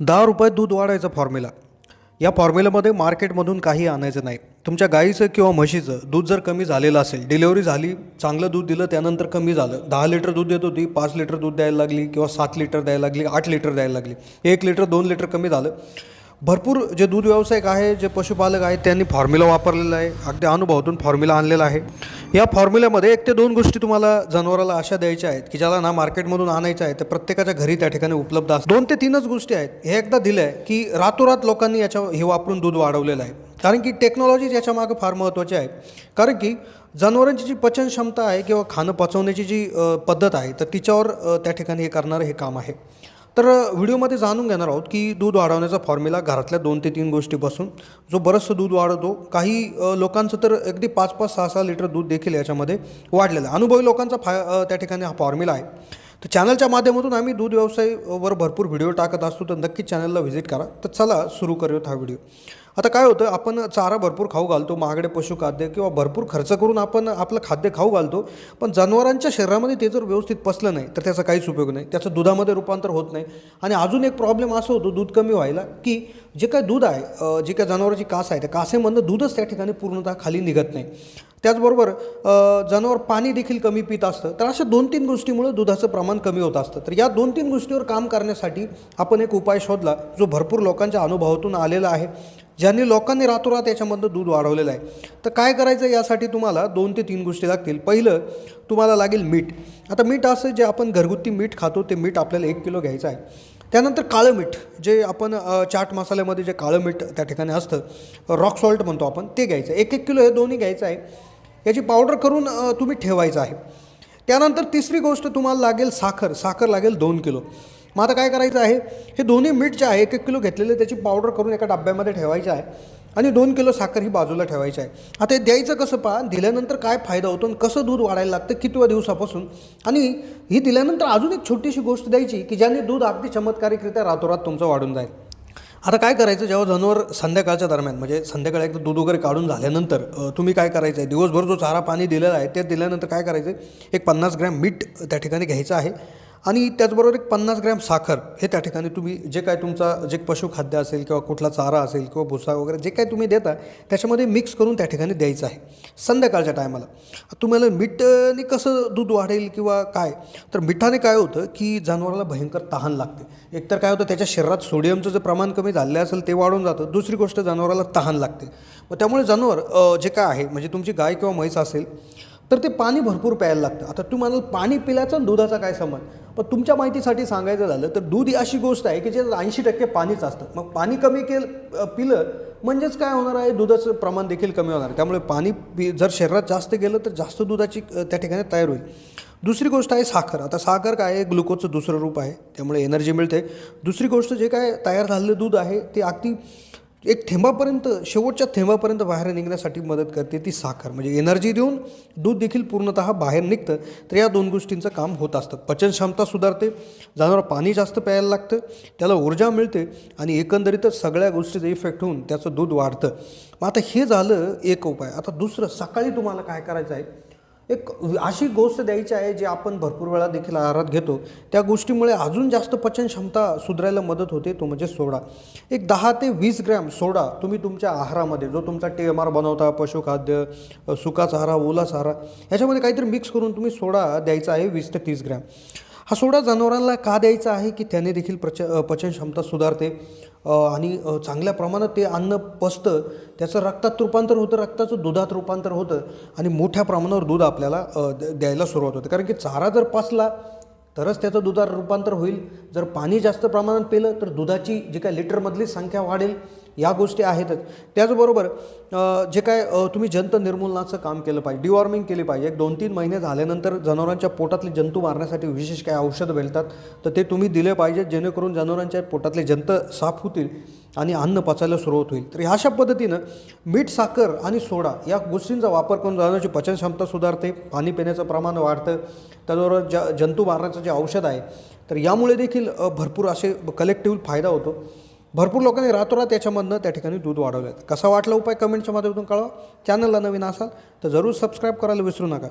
दहा रुपयात दूध वाढायचा फॉर्म्युला या फॉर्म्युलामध्ये मार्केटमधून काही आणायचं नाही. तुमच्या गाईचं किंवा म्हशीचं दूध जर कमी झालेलं असेल डिलेवरी झाली चांगलं दूध दिलं त्यानंतर कमी झालं दहा लिटर दूध देत होती पाच लिटर दूध द्यायला लागली किंवा सात लिटर द्यायला लागली आठ लिटर द्यायला लागली एक लिटर दोन लिटर कमी झालं. भरपूर जे दूध व्यावसायिक आहे जे पशुपालक आहेत त्यांनी फॉर्म्युला वापरलेला आहे. अगदी अनुभवातून फॉर्म्युला आणलेला आहे. या फॉर्म्युल्यामध्ये एक ते दोन गोष्टी तुम्हाला जनावराला अशा द्यायच्या आहेत की ज्याला ना मार्केटमधून आणायच्या आहे ते प्रत्येकाच्या घरी त्या ठिकाणी उपलब्ध असतात. दोन ते तीनच गोष्टी आहेत. हे एकदा दिलं आहे की रातोरात लोकांनी याच्या हे वापरून दूध वाढवलेलं आहे. कारण की टेक्नॉलॉजी याच्या मागं फार महत्त्वाची आहे कारण की जनावरांची जी पचन क्षमता आहे किंवा खाणं पचवण्याची जी पद्धत आहे तर तिच्यावर त्या ठिकाणी हे करणारं हे काम आहे. तर व्हिडिओमध्ये जाणून घेणार आहोत की दूध वाढवण्याचा फॉर्म्युला घरातल्या दोन ते तीन गोष्टीपासून जो बरंचसं दूध वाढवतो काही लोकांचं तर अगदी पाच पाच सहा सहा लिटर दूध देखील याच्यामध्ये वाढलेलं आहे. अनुभवी लोकांचा फा त्या ठिकाणी हा फॉर्म्युला आहे. तर चॅनलच्या माध्यमातून आम्ही दूध व्यवसायावर भरपूर व्हिडिओ टाकत असतो. तर नक्कीच चॅनलला व्हिजिट करा. तर चला सुरू करूयात हा व्हिडिओ आता काय होतं आपण चारा भरपूर खाऊ घालतो महागडे पशुखाद्य किंवा भरपूर खर्च करून आपण आपलं खाद्य खाऊ घालतो. पण जनावरांच्या शरीरामध्ये ते जर व्यवस्थित पसलं नाही तर त्याचा काहीच उपयोग नाही. त्याचं दुधामध्ये रूपांतर होत नाही. आणि अजून एक प्रॉब्लेम असं होतो दूध कमी व्हायला की जे काय दूध आहे जे काय जनावरांची कास आहे त्या कासेमधनं दूधच त्या ठिकाणी पूर्णतः खाली निघत नाही. त्याचबरोबर जनावर पाणी देखील कमी पित असतं. तर अशा दोन तीन गोष्टीमुळे दुधाचं प्रमाण कमी होत असतं. तर या दोन तीन गोष्टीवर काम करण्यासाठी आपण एक उपाय शोधला जो भरपूर लोकांच्या अनुभवातून आलेला आहे ज्यांनी लोकांनी रातोरात याच्यामधनं दूध वाढवलेलं आहे. तर काय करायचं यासाठी तुम्हाला दोन ते तीन गोष्टी लागतील. पहिलं तुम्हाला लागेल मीठ. आता मीठ असं जे आपण घरगुती मीठ खातो ते मीठ आपल्याला एक किलो घ्यायचं आहे. त्यानंतर काळं मीठ जे आपण चाट मसाल्यामध्ये जे काळं मीठ त्या ठिकाणी असतं रॉक सॉल्ट म्हणतो आपण ते घ्यायचं. एक एक किलो हे दोन्ही घ्यायचं आहे. याची पावडर करून तुम्ही ठेवायचं आहे. त्यानंतर तिसरी गोष्ट तुम्हाला लागेल साखर. साखर लागेल दोन किलो. मग आता काय करायचं आहे? हे दोन्ही मीठ जे आहे एक एक किलो घेतलेले त्याची पावडर करून एका डब्यामध्ये ठेवायचं आहे आणि दोन किलो साखर ही बाजूला ठेवायची आहे. आता हे द्यायचं कसं पहा? दिल्यानंतर काय फायदा होतो आणि कसं दूध वाढायला लागतं कितव्या दिवसापासून? आणि ही दिल्यानंतर अजून एक छोटीशी गोष्ट द्यायची की ज्याने दूध अगदी चमत्कारिकरित्या रातोरात तुमचं वाढून जाईल. आता काय करायचं? जेव्हा जनावर संध्याकाळच्या दरम्यान म्हणजे संध्याकाळी एकदा दूध वगैरे काढून झाल्यानंतर तुम्ही काय करायचं आहे? दिवसभर जो चारा पाणी दिलेला आहे ते दिल्यानंतर काय करायचं आहे? एक पन्नास ग्रॅम मीठ त्या ठिकाणी घ्यायचं आहे. आणि त्याचबरोबर एक पन्नास ग्रॅम साखर हे त्या ठिकाणी तुम्ही जे काय तुमचा जे पशुखाद्य असेल किंवा कुठला चारा असेल किंवा भुसा वगैरे जे काय तुम्ही देता त्याच्यामध्ये मिक्स करून त्या ठिकाणी द्यायचं आहे. संध्याकाळच्या टायमाला तुम्हाला मीठने कसं दूध वाढेल किंवा काय? तर मिठाने काय होतं की जनावराला भयंकर तहान लागते. एकतर काय होतं त्याच्या शरीरात सोडियमचं जे प्रमाण कमी झालेलं असेल ते वाढून जातं. दुसरी गोष्ट जनावराला तहान लागते. मग त्यामुळे जनावर जे काय आहे म्हणजे तुमची गाय किंवा म्हैस असेल तर ते पाणी भरपूर प्यायला लागतं. आता तुम्हाला पाणी पिल्याचा आणि दुधाचा काय संबंध? पण तुमच्या माहितीसाठी सांगायचं झालं तर दूध ही अशी गोष्ट आहे की जे ऐंशी टक्के पाणीच असतं. मग पाणी कमी केलं पिलं म्हणजेच काय होणार आहे? दुधाचं प्रमाण देखील कमी होणार आहे. त्यामुळे पाणी पि जर शरीरात जास्त गेलं तर जास्त दुधाची त्या ठिकाणी तयार होईल. दुसरी गोष्ट आहे साखर. आता साखर काय आहे? ग्लुकोजचं दुसरं रूप आहे. त्यामुळे एनर्जी मिळते. दुसरी गोष्ट जे काय तयार झालेलं दूध आहे ते अगदी एक थेंबापर्यंत शेवटच्या थेंबापर्यंत बाहेर निघण्यासाठी मदत करते ती साखर. म्हणजे एनर्जी देऊन दूध देखील पूर्णतः बाहेर निघतं. तर या दोन गोष्टींचं काम होत असतं. पचनक्षमता सुधारते. जनावर पाणी जास्त प्यायला लागतं. त्याला ऊर्जा मिळते आणि एकंदरीतच सगळ्या गोष्टीचा इफेक्ट होऊन त्याचं दूध वाढतं. मग आता हे झालं एक उपाय. आता दुसरं सकाळी तुम्हाला काय करायचं आहे? एक अशी गोष्ट द्यायची आहे जी आपण भरपूर वेळा देखील आहारात घेतो. त्या गोष्टीमुळे अजून जास्त पचन क्षमता सुधारायला मदत होते तो म्हणजे सोडा. एक दहा ते वीस ग्रॅम सोडा तुम्ही तुमच्या आहारामध्ये जो तुमचा टी एम आर बनवता पशुखाद्य सुका चारा ओला चारा ह्याच्यामध्ये काहीतरी मिक्स करून तुम्ही सोडा द्यायचा आहे वीस ते तीस ग्रॅम. हा सोडा जनावरांना का द्यायचा आहे की त्याने देखील प्रच पचन क्षमता सुधारते? आणि चांगल्या प्रमाणात ते अन्न पचतं त्याचं रक्तात रूपांतर होतं रक्ताचं दुधात रूपांतर होतं आणि मोठ्या प्रमाणावर दूध आपल्याला द- द्यायला सुरुवात होते. कारण की चारा जर पचला तरच त्याचं दुधात रूपांतर होईल. जर पाणी जास्त प्रमाणात पिलं तर दुधाची जी काय लिटरमधली संख्या वाढेल या गोष्टी आहेतच. त्याचबरोबर जे काय तुम्ही जंत निर्मूलनाचं काम केलं पाहिजे डिवॉर्मिंग केली पाहिजे. एक दोन तीन महिने झाल्यानंतर जनावरांच्या पोटातले जंतू मारण्यासाठी विशेष काय औषधं भेटतात तर ते तुम्ही दिले पाहिजेत जेणेकरून जनावरांच्या पोटातले जंत साफ होतील आणि अन्न पचायला सुरुवात होईल. तर ह्या अशा पद्धतीनं मीठ साखर आणि सोडा या गोष्टींचा वापर करून जनावरांची पचनक्षमता सुधारते पाणी पिण्याचं प्रमाण वाढतं त्याचबरोबर ज जंतू मारण्याचं जे औषध आहे तर यामुळे देखील भरपूर असे कलेक्टिव्ह फायदा होतो. भरपूर लोकांनी रातोरात याच्यामधनं त्या ठिकाणी दूध वाढवलं आहे कसा वाटला उपाय कमेंटच्या माध्यमातून कळवा. चॅनलला नवीन असाल तर जरूर सबस्क्राईब करायला विसरू नका.